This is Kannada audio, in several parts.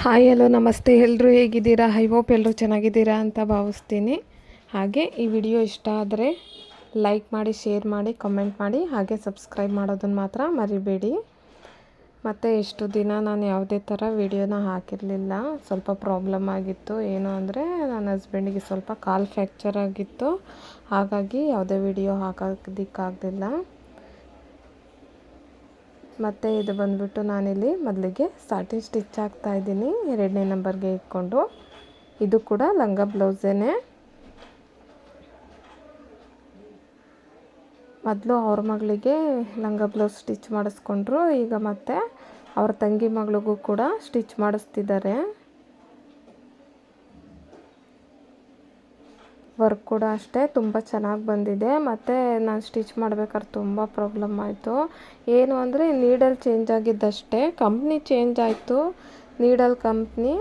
ಹಾಯ್ ಹಲೋ ನಮಸ್ತೆ. ಎಲ್ಲರೂ ಹೇಗಿದ್ದೀರಾ? ಐ ಹೋಪ್ ಎಲ್ಲರೂ ಚೆನ್ನಾಗಿದ್ದೀರಾ ಅಂತ ಭಾವಿಸ್ತೀನಿ. ಹಾಗೆ ಈ ವಿಡಿಯೋ ಇಷ್ಟ ಆದರೆ ಲೈಕ್ ಮಾಡಿ ಶೇರ್ ಮಾಡಿ ಕಮೆಂಟ್ ಮಾಡಿ, ಹಾಗೆ ಸಬ್ಸ್ಕ್ರೈಬ್ ಮಾಡೋದನ್ನು ಮಾತ್ರ ಮರಿಬೇಡಿ. ಮತ್ತು ಇಷ್ಟು ದಿನ ನಾನು ಯಾವುದೇ ಥರ ವಿಡಿಯೋನ ಹಾಕಿರಲಿಲ್ಲ. ಸ್ವಲ್ಪ ಪ್ರಾಬ್ಲಮ್ ಆಗಿತ್ತು. ಏನು ಅಂದರೆ ನನ್ನ ಹಸ್ಬೆಂಡಿಗೆ ಸ್ವಲ್ಪ ಕಾಲು ಫ್ರ್ಯಾಕ್ಚರ್ ಆಗಿತ್ತು. ಹಾಗಾಗಿ ಯಾವುದೇ ವಿಡಿಯೋ ಹಾಕೋದಕ್ಕಾಗಲಿಲ್ಲ. ಮತ್ತು ಇದು ಬಂದ್ಬಿಟ್ಟು ನಾನಿಲ್ಲಿ ಮೊದಲಿಗೆ ಸ್ಟಾರ್ಟಿಂಗ್ ಸ್ಟಿಚ್ ಹಾಕ್ತಾ ಇದ್ದೀನಿ. ಎರಡನೇ ನಂಬರ್ಗೆ ಇಟ್ಕೊಂಡು. ಇದು ಕೂಡ ಲಂಗ ಬ್ಲೌಸೇನೆ. ಮೊದಲು ಅವ್ರ ಮಗಳಿಗೆ ಲಂಗ ಬ್ಲೌಸ್ ಸ್ಟಿಚ್ ಮಾಡಿಸ್ಕೊಂಡ್ರು. ಈಗ ಮತ್ತೆ ಅವ್ರ ತಂಗಿ ಮಗಳಿಗೂ ಕೂಡ ಸ್ಟಿಚ್ ಮಾಡಿಸ್ತಿದ್ದಾರೆ. ವರ್ಕ್ ಕೂಡ ಅಷ್ಟೇ, ತುಂಬ ಚೆನ್ನಾಗಿ ಬಂದಿದೆ. ಮತ್ತು ನಾನು ಸ್ಟಿಚ್ ಮಾಡ್ಬೇಕಾದ್ರೆ ತುಂಬ ಪ್ರಾಬ್ಲಮ್ ಆಯಿತು. ಏನು ಅಂದರೆ ನೀಡಲ್ ಚೇಂಜ್ ಆಗಿದ್ದಷ್ಟೇ. ಕಂಪ್ನಿ ಚೇಂಜ್ ಆಯಿತು. ನೀಡಲ್ ಕಂಪ್ನಿ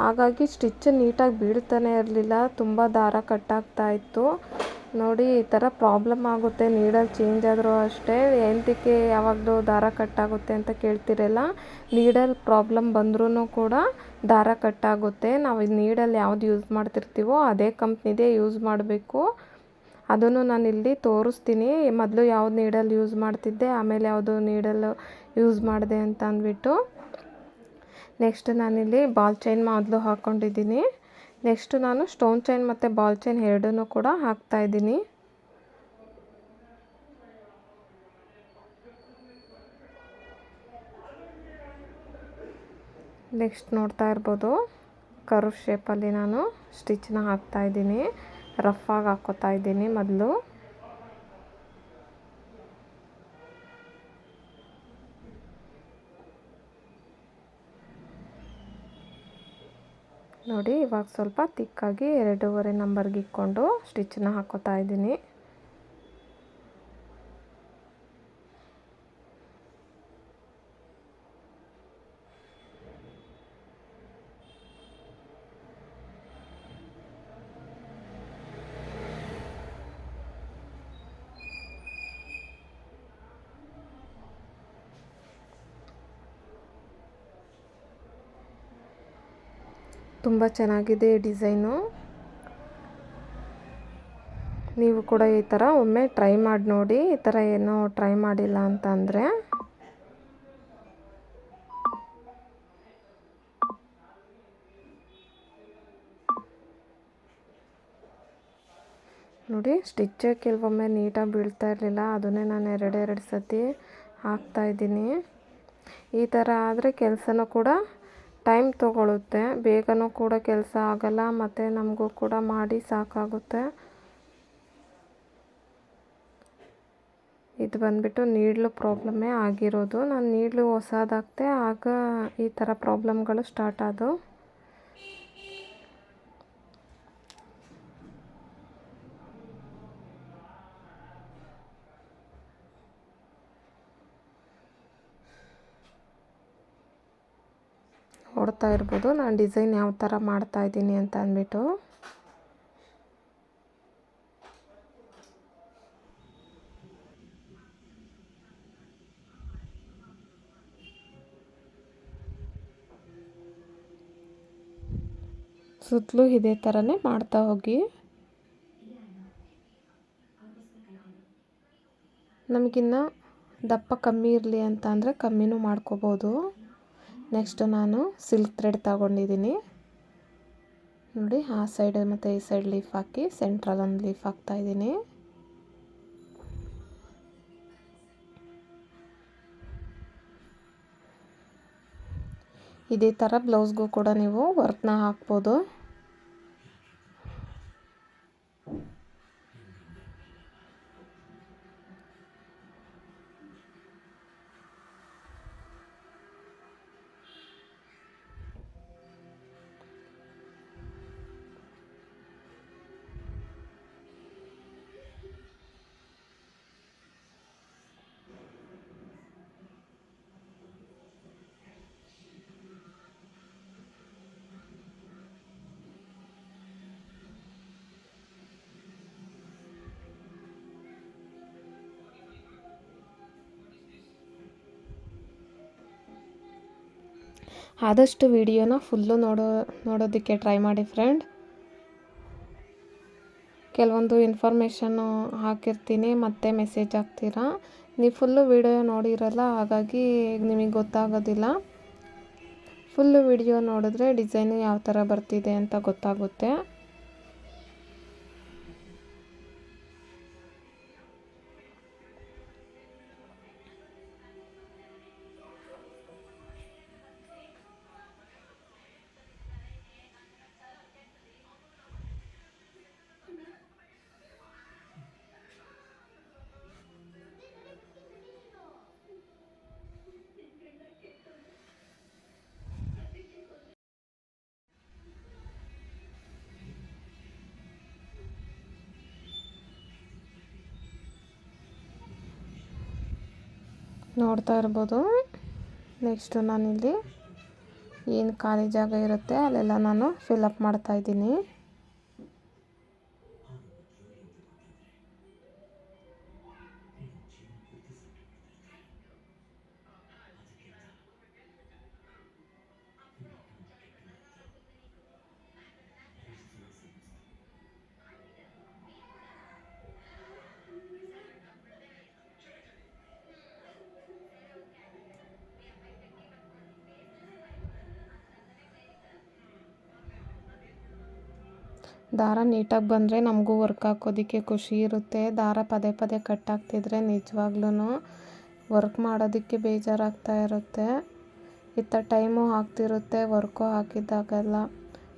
ಹಾಗಾಗಿ ಸ್ಟಿಚ್ ನೀಟಾಗಿ ಬೀಳ್ತಾನೆ ಇರಲಿಲ್ಲ. ತುಂಬ ದಾರ ಕಟ್ಟಾಗ್ತಾ ಇತ್ತು. ನೋಡಿ, ಈ ಥರ ಪ್ರಾಬ್ಲಮ್ ಆಗುತ್ತೆ. ನೀಡಲ್ ಚೇಂಜ್ ಆದರೂ ಅಷ್ಟೇ. ಎಂತಕ್ಕೆ ಯಾವಾಗಲೂ ದಾರ ಕಟ್ಟಾಗುತ್ತೆ ಅಂತ ಕೇಳ್ತಿರಲ್ಲ. ನೀಡಲ್ ಪ್ರಾಬ್ಲಮ್ ಬಂದ್ರೂ ಕೂಡ ದಾರ ಕಟ್ಟಾಗುತ್ತೆ. ನಾವು ಇದು ನೀಡಲ್ ಯಾವ್ದು ಯೂಸ್ ಮಾಡ್ತಿರ್ತೀವೋ ಅದೇ ಕಂಪ್ನಿದೇ ಯೂಸ್ ಮಾಡಬೇಕು. ಅದನ್ನು ನಾನು ಇಲ್ಲಿ ತೋರಿಸ್ತೀನಿ. ಮೊದಲು ಯಾವ್ದು ನೀಡಲ್ಲಿ ಯೂಸ್ ಮಾಡ್ತಿದ್ದೆ, ಆಮೇಲೆ ಯಾವುದು ನೀಡಲ್ ಯೂಸ್ ಮಾಡಿದೆ ಅಂತ ಅಂದ್ಬಿಟ್ಟು. ನೆಕ್ಸ್ಟ್ ನಾನಿಲ್ಲಿ ಬಾಲ್ ಚೈನ್ ಮೊದಲು ಹಾಕ್ಕೊಂಡಿದ್ದೀನಿ ನೆಕ್ಸ್ಟ್ ನಾನು ಸ್ಟೋನ್ ಚೈನ್ ಮತ್ತು ಬಾಲ್ ಚೈನ್ ಎರಡನ್ನೂ ಕೂಡ ಹಾಕ್ತಾಯಿದ್ದೀನಿ ನೆಕ್ಸ್ಟ್ ನೋಡ್ತಾ ಇರ್ಬೋದು. ಕರ್ವ್ ಶೇಪಲ್ಲಿ ನಾನು ಸ್ಟಿಚ್ನ ಹಾಕ್ತಾಯಿದ್ದೀನಿ ರಫಾಗಿ ಹಾಕ್ಕೋತಾ ಇದ್ದೀನಿ ಮೊದಲು. ನೋಡಿ, ಇವಾಗ ಸ್ವಲ್ಪ ತಿಕ್ಕಾಗಿ ಎರಡೂವರೆ ನಂಬರ್ಗೆ ಇಕ್ಕೊಂಡು ಸ್ಟಿಚ್ನ ಹಾಕೋತಾ ಇದ್ದೀನಿ. ತುಂಬ ಚೆನ್ನಾಗಿದೆ ಡಿಸೈನು. ನೀವು ಕೂಡ ಈ ಥರ ಒಮ್ಮೆ ಟ್ರೈ ಮಾಡಿ ನೋಡಿ, ಈ ಥರ ಏನೂ ಟ್ರೈ ಮಾಡಿಲ್ಲ ಅಂತ ಅಂದರೆ. ನೋಡಿ, ಸ್ಟಿಚ್ಚೇ ಕೆಲವೊಮ್ಮೆ ನೀಟಾಗಿ ಬೀಳ್ತಾ ಇರಲಿಲ್ಲ, ಅದನ್ನೇ ನಾನು ಎರಡೆರಡು ಸತಿ ಹಾಕ್ತಾಯಿದ್ದೀನಿ ಈ ಥರ ಆದರೆ ಕೆಲಸನೂ ಕೂಡ ಟೈಮ್ ತೊಗೊಳುತ್ತೆ. ಬೇಗನೂ ಕೂಡ ಕೆಲಸ ಆಗಲ್ಲ, ಮತ್ತು ನಮಗೂ ಕೂಡ ಮಾಡಿ ಸಾಕಾಗುತ್ತೆ. ಇದು ಬಂದುಬಿಟ್ಟು ನೀಡ್ಲು ಪ್ರಾಬ್ಲಮ್ಮೇ ಆಗಿರೋದು. ನಾನು ನೀಡ್ಲು ಹೊಸದಾಗ್ತೆ, ಆಗ ಈ ಥರ ಪ್ರಾಬ್ಲಮ್ಗಳು ಸ್ಟಾರ್ಟ್ ಆದವು. ನೋಡ್ತಾ ಇರ್ಬೋದು. ನಾನು ಡಿಸೈನ್ ಯಾವ ಥರ ಮಾಡ್ತಾ ಇದ್ದೀನಿ ಅಂತ ಅಂದ್ಬಿಟ್ಟು. ಸುತ್ತಲೂ ಇದೇ ಥರನೇ ಮಾಡ್ತಾ ಹೋಗಿ. ನಮಗಿನ್ನ ದಪ್ಪ ಕಮ್ಮಿ ಇರಲಿ ಅಂತ ಅಂದರೆ ಕಮ್ಮಿನೂ ಮಾಡ್ಕೋಬೋದು. ನೆಕ್ಸ್ಟ್ ನಾನು ಸಿಲ್ಕ್ ಥ್ರೆಡ್ ತಗೊಂಡಿದ್ದೀನಿ. ನೋಡಿ, ಆ ಸೈಡ್ ಮತ್ತು ಈ ಸೈಡ್ ಲೀಫ್ ಹಾಕಿ ಸೆಂಟ್ರಲ್ಲಿ ಒಂದು ಲೀಫ್ ಹಾಕ್ತಾಯಿದ್ದೀನಿ ಇದೇ ಥರ ಬ್ಲೌಸ್ಗೂ ಕೂಡ ನೀವು ವರ್ಕ್ನ ಹಾಕ್ಬೋದು. ಆದಷ್ಟು ವಿಡಿಯೋನ ಫುಲ್ಲು ನೋಡೋ, ನೋಡೋದಕ್ಕೆ ಟ್ರೈ ಮಾಡಿ ಫ್ರೆಂಡ್. ಕೆಲವೊಂದು ಇನ್ಫಾರ್ಮೇಷನ್ನು ಹಾಕಿರ್ತೀನಿ, ಮತ್ತೆ ಮೆಸೇಜ್ ಹಾಕ್ತೀರಾ. ನೀವು ಫುಲ್ಲು ವಿಡಿಯೋ ನೋಡಿರಲ್ಲ, ಹಾಗಾಗಿ ನಿಮಗೆ ಗೊತ್ತಾಗೋದಿಲ್ಲ. ಫುಲ್ಲು ವಿಡಿಯೋ ನೋಡಿದ್ರೆ ಡಿಸೈನು ಯಾವ ಥರ ಬರ್ತಿದೆ ಅಂತ ಗೊತ್ತಾಗುತ್ತೆ. ನೋಡ್ತಾ ಇರ್ಬೋದು. ನೆಕ್ಸ್ಟು ನಾನಿಲ್ಲಿ ಏನು ಖಾಲಿ ಜಾಗ ಇರುತ್ತೆ ಅಲ್ಲೆಲ್ಲ ನಾನು ಫಿಲ್ ಫಿಲಪ್ ಮಾಡ್ತಾಯಿದ್ದೀನಿ ದಾರ ನೀಟಾಗಿ ಬಂದರೆ ನಮಗೂ ವರ್ಕ್ ಹಾಕೋದಕ್ಕೆ ಖುಷಿ ಇರುತ್ತೆ. ದಾರ ಪದೇ ಪದೇ ಕಟ್ಟಾಗ್ತಿದ್ರೆ ನಿಜವಾಗ್ಲೂ ವರ್ಕ್ ಮಾಡೋದಕ್ಕೆ ಬೇಜಾರಾಗ್ತಾ ಇರುತ್ತೆ. ಇತ್ತ ಟೈಮು ಆಗ್ತಿರುತ್ತೆ ವರ್ಕು ಹಾಕಿದ್ದಾಗೆಲ್ಲ.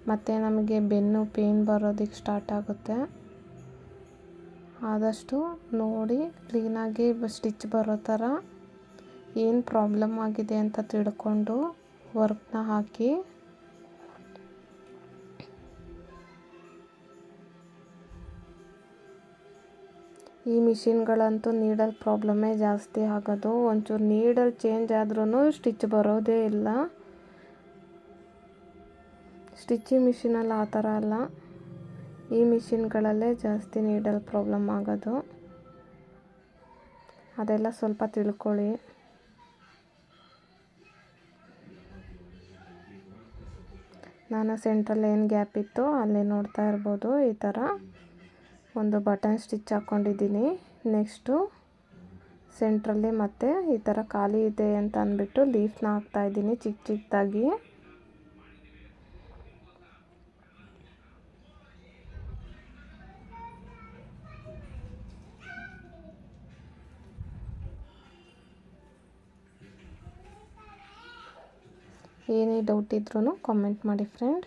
ಮತ್ತು ನಮಗೆ ಬೆನ್ನು ಪೇನ್ ಬರೋದಕ್ಕೆ ಸ್ಟಾರ್ಟ್ ಆಗುತ್ತೆ. ಆದಷ್ಟು ನೋಡಿ ಕ್ಲೀನಾಗಿ ಸ್ಟಿಚ್ ಬರೋ ಥರ ಏನು ಪ್ರಾಬ್ಲಮ್ ಆಗಿದೆ ಅಂತ ತಿಳ್ಕೊಂಡು ವರ್ಕ್ನ ಹಾಕಿ ಈ ಮಿಷಿನ್ಗಳಂತೂ ನೀಡಲ್ ಪ್ರಾಬ್ಲಮ್ಮೇ ಜಾಸ್ತಿ ಆಗೋದು. ಒಂಚೂರು ನೀಡಲ್ ಚೇಂಜ್ ಆದ್ರೂ ಸ್ಟಿಚ್ ಬರೋದೇ ಇಲ್ಲ. ಸ್ಟಿಚಿಂಗ್ ಮಿಷಿನಲ್ಲಿ ಆ ಥರ ಅಲ್ಲ. ಈ ಮಿಷಿನ್ಗಳಲ್ಲೇ ಜಾಸ್ತಿ ನೀಡಲ್ ಪ್ರಾಬ್ಲಮ್ ಆಗೋದು. ಅದೆಲ್ಲ ಸ್ವಲ್ಪ ತಿಳ್ಕೊಳ್ಳಿ. ನಾನು ಸೆಂಟ್ರಲ್ಲಿ ಏನು ಗ್ಯಾಪ್ ಇತ್ತು ಅಲ್ಲೇ ನೋಡ್ತಾ ಇರ್ಬೋದು ಈ ಥರ. ಒಂದು ಬಟನ್ ಸ್ಟಿಚ್ ಹಾಕ್ಕೊಂಡಿದ್ದೀನಿ ನೆಕ್ಸ್ಟು ಸೆಂಟ್ರಲ್ಲಿ ಮತ್ತೆ ಈ ಥರ ಖಾಲಿ ಇದೆ ಅಂತ ಅಂದ್ಬಿಟ್ಟು ಲೀಫ್ನ ಹಾಕ್ತಾಯಿದ್ದೀನಿ ಚಿಕ್ಕ ಚಿಕ್ಕದಾಗಿ ಏನೇ ಡೌಟ್ ಇದ್ರೂ ಕಾಮೆಂಟ್ ಮಾಡಿ friend